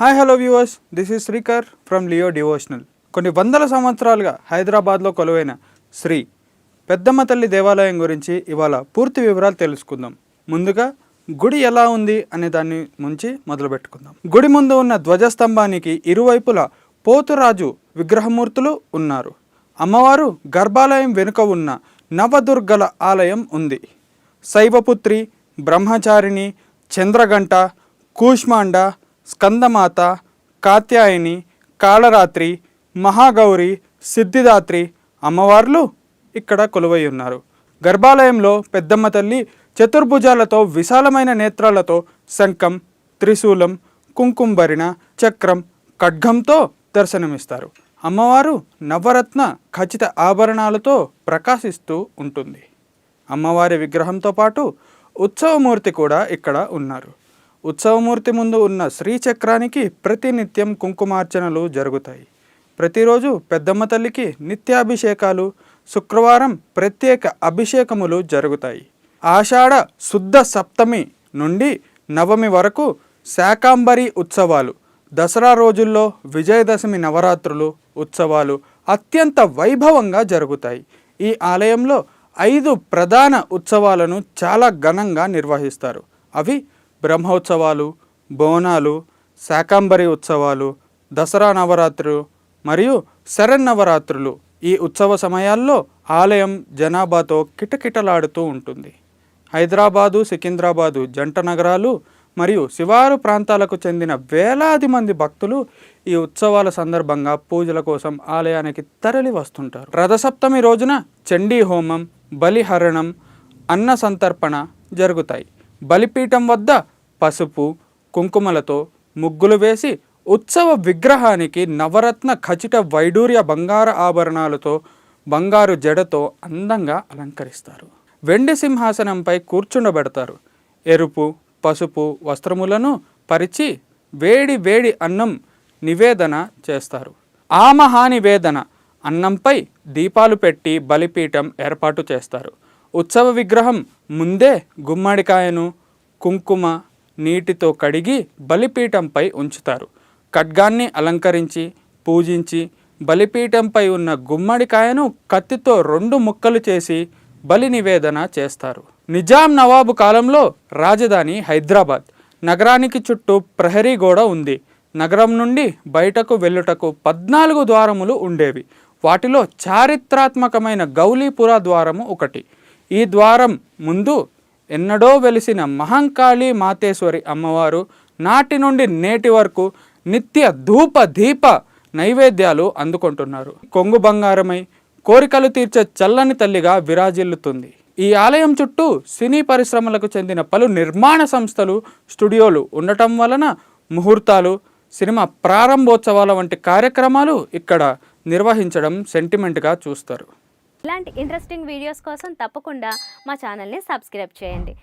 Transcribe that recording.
Hi hello viewers this is Srikar from Leo devotional కొన్ని వందల సంవత్సరాలుగా హైదరాబాద్లో కొలువైన శ్రీ పెద్దమ్మ తల్లి దేవాలయం గురించి ఇవాళ పూర్తి వివరాలు తెలుసుకుందాం. ముందుగా గుడి ఎలా ఉంది అనే దాన్ని ముంచి మొదలు పెట్టుకుందాం గుడి ముందు ఉన్న ధ్వజస్తంభానికి ఇరువైపులా పోతురాజు విగ్రహమూర్తులు ఉన్నారు. అమ్మవారు గర్భాలయం వెనుక ఉన్న నవదుర్గల ఆలయం ఉంది. శైవపుత్రి బ్రహ్మచారిణి చంద్రగంట కూష్మాండ స్కందమాత కాత్యాయని కాళరాత్రి మహాగౌరి సిద్ధిదాత్రి అమ్మవార్లు ఇక్కడ కొలువై ఉన్నారు. గర్భాలయంలో పెద్దమ్మ తల్లి చతుర్భుజాలతో విశాలమైన నేత్రాలతో శంఖం త్రిశూలం కుంకుంభరిణ చక్రం ఖడ్గంతో దర్శనమిస్తారు. అమ్మవారు నవరత్న ఖచ్చిత ఆభరణాలతో ప్రకాశిస్తూ ఉంటుంది. అమ్మవారి విగ్రహంతో పాటు ఉత్సవమూర్తి కూడా ఇక్కడ ఉన్నారు. ఉత్సవమూర్తి ముందు ఉన్న శ్రీచక్రానికి ప్రతినిత్యం కుంకుమార్చనలు జరుగుతాయి. ప్రతిరోజు పెద్దమ్మ తల్లికి నిత్యాభిషేకాలు శుక్రవారం ప్రత్యేక అభిషేకములు జరుగుతాయి. ఆషాఢ శుద్ధ సప్తమి నుండి నవమి వరకు శాకాంబరి ఉత్సవాలు దసరా రోజుల్లో విజయదశమి నవరాత్రులు ఉత్సవాలు అత్యంత వైభవంగా జరుగుతాయి. ఈ ఆలయంలో ఐదు ప్రధాన ఉత్సవాలను చాలా ఘనంగా నిర్వహిస్తారు. అవి బ్రహ్మోత్సవాలు బోనాలు శాకాంబరి ఉత్సవాలు దసరా నవరాత్రులు మరియు శరన్నవరాత్రులు ఈ ఉత్సవ సమయాల్లో ఆలయం జనాభాతో కిటకిటలాడుతూ ఉంటుంది. హైదరాబాదు సికింద్రాబాదు జంట నగరాలు మరియు శివారు ప్రాంతాలకు చెందిన వేలాది మంది భక్తులు ఈ ఉత్సవాల సందర్భంగా పూజల కోసం ఆలయానికి తరలి వస్తుంటారు. రథసప్తమి రోజున చండీ హోమం బలిహరణం అన్న సంతర్పణ జరుగుతాయి. బలిపీఠం వద్ద పసుపు కుంకుమలతో ముగ్గులు వేసి ఉత్సవ విగ్రహానికి నవరత్న ఖచిత వైడూర్య బంగార ఆభరణాలతో బంగారు జడతో అందంగా అలంకరిస్తారు. వెండి సింహాసనంపై కూర్చుండబెడతారు. ఎరుపు పసుపు వస్త్రములను పరిచి వేడి వేడి అన్నం నివేదన చేస్తారు. ఆ మహానివేదన అన్నంపై దీపాలు పెట్టి బలిపీఠం ఏర్పాటు చేస్తారు. ఉత్సవ విగ్రహం ముందే గుమ్మడికాయను కుంకుమ నీటితో కడిగి బలిపీఠంపై ఉంచుతారు. ఖడ్గాన్ని అలంకరించి పూజించి బలిపీఠంపై ఉన్న గుమ్మడికాయను కత్తితో రెండు ముక్కలు చేసి బలి నివేదన చేస్తారు. నిజాం నవాబు కాలంలో రాజధాని హైదరాబాద్. నగరానికి చుట్టూ ప్రహరీ గోడ ఉంది. నగరం నుండి బయటకు వెళ్ళుటకు పద్నాలుగు ద్వారములు ఉండేవి. వాటిలో చారిత్రాత్మకమైన గౌలీపుర ద్వారము ఒకటి. ఈ ద్వారం ముందు ఎన్నడో వెలిసిన మహంకాళి మాతేశ్వరి అమ్మవారు నాటి నుండి నేటి వరకు నిత్య ధూప దీప నైవేద్యాలు అందుకుంటున్నారు. కొంగు బంగారమై కోరికలు తీర్చే చల్లని తల్లిగా విరాజిల్లుతుంది. ఈ ఆలయం చుట్టూ సినీ పరిశ్రమలకు చెందిన పలు నిర్మాణ సంస్థలు స్టూడియోలు ఉండటం వలన ముహూర్తాలు సినిమా ప్రారంభోత్సవాల వంటి కార్యక్రమాలు ఇక్కడ నిర్వహించడం సెంటిమెంట్గా చూస్తారు. ఇలాంటి ఇంట్రెస్టింగ్ వీడియోస్ కోసం తప్పకుండా మా ఛానల్ని సబ్స్క్రైబ్ చేయండి.